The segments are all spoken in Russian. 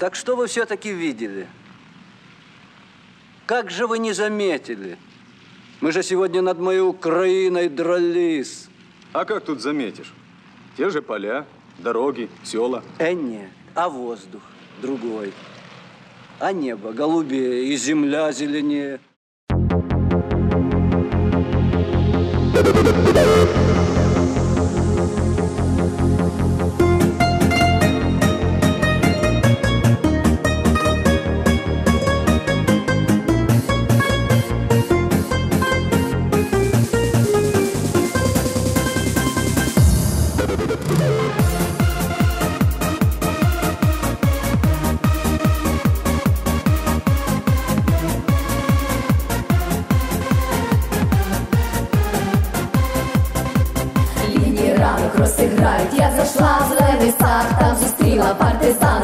Так что вы все-таки видели? Как же вы не заметили? Мы же сегодня над моей Украиной дрались. А как тут заметишь? Те же поля, дороги, села. Э, нет, а воздух другой. А небо голубее и земля зеленее. я зайшла в зелений сад, там зустріла партизана,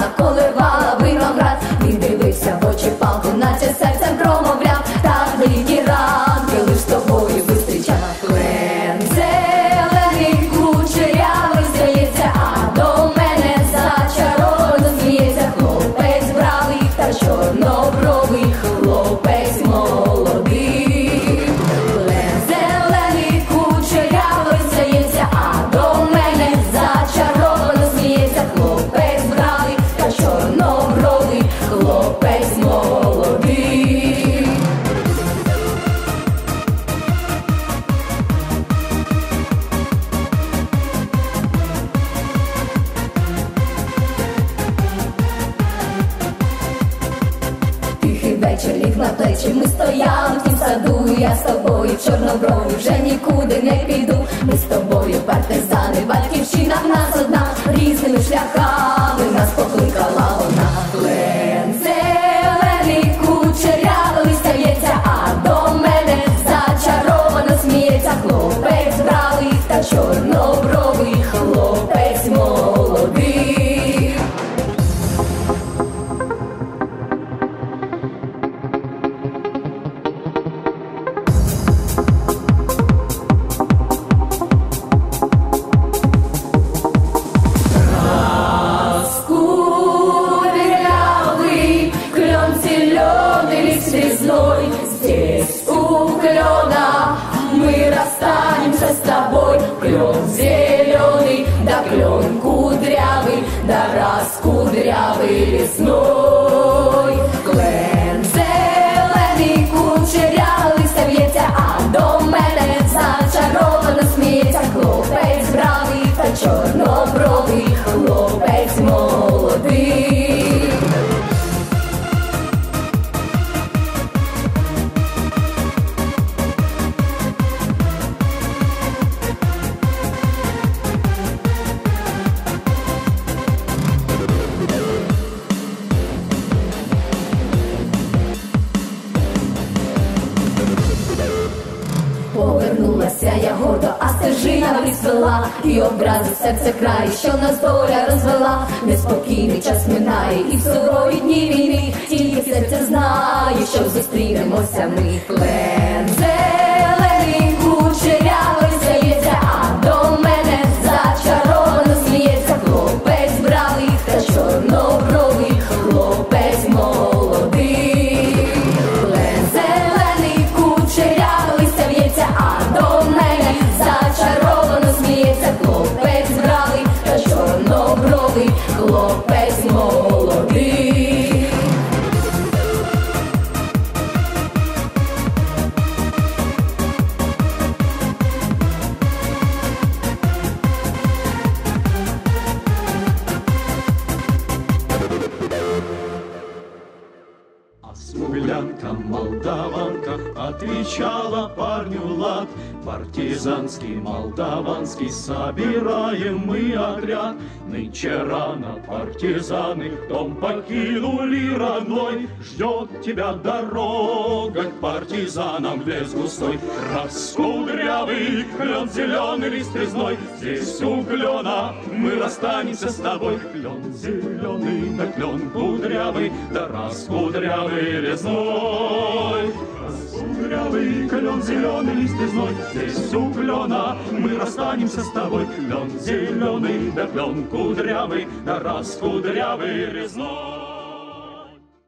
Тихий ліг на плечі, ми стояли в тім саду, я з тобою чорноброві вже нікуди не піду. Ми з тобою партизани, батьківщина в нас одна, різними шляхами нас покликала вона. Клен зелений стається, а до мене зачаровано сміється. Хлопець бравий та чорнобровий, хлопець молодий. Клена мы расстанемся с тобой. Клен зеленый, да клен кудрявый Да раскудрявый лесной стежина відсвела, І образи серце край, що нас доля розвела. Неспокійний час минає і в сурові дні війни. Тільки серце знає, що зустрінемося ми Клен Смуглянка, молдаванка отвечала парню Влад. Партизанский, молдаванский, собираем мы отряд. Нынче рано партизаны дом покинули родной. Ждет тебя дорога к партизанам в лес густой. Раскудрявый клен, зеленый лист резной. Здесь у клена мы расстанемся с тобой. Клен зеленый, да клен кудрявый, да раскудрявый резной Раскудрявый клен, зеленый лист резной Здесь у клена мы расстанемся с тобой. Клен зеленый, да клен кудрявый, да раскудрявый резной